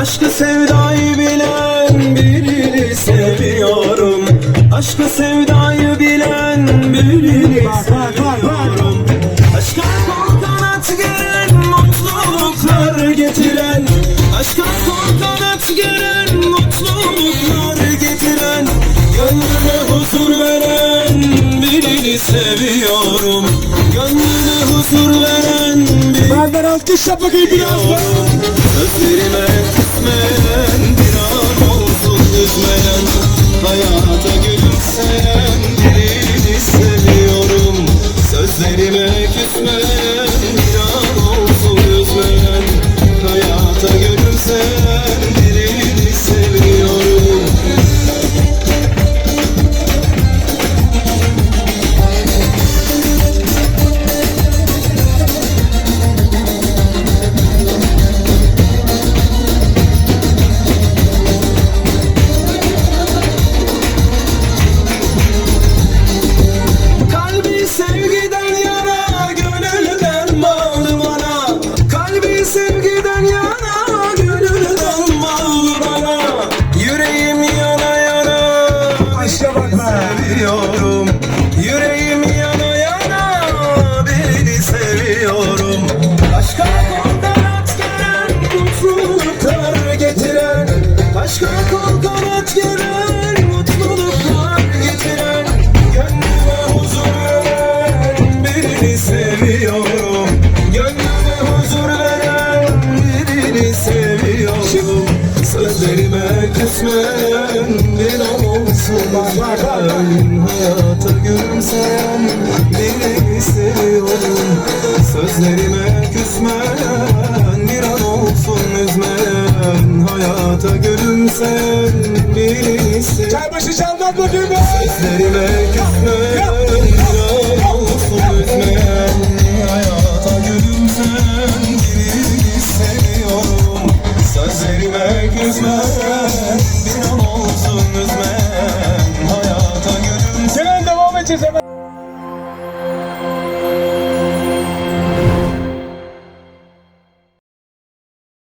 Aşkı sevdayı bilen birini seviyorum. Aşkı sevdayı bilen birini seviyorum. Aşka kol kanat geren mutluluklar getiren Aşka kol kanat geren mutluluklar getiren Gönlüme huzur veren birini seviyorum. Gönlüme huzur veren birini Benden alkış yap bakayım biraz. Gözlerime seviyorum. Yüreğim yana yana, beni seviyorum. Aşka kol kanat gelen, mutluluklar getiren. Aşka kol kanat gelen, mutluluklar getiren. Gönlüme huzur veren birini seviyorum. Hayata gülümseyen birini seviyorum. Sözlerime küsmeyen bir an olsun üzmeyen. Hayata gülümseyen birini seviyorum. Çaybaşı bakayım be. Sözlerime küsmeyen bir an olsun üzmeyen. Hayata gülümseyen birini seviyorum. Sözlerime küsmeyen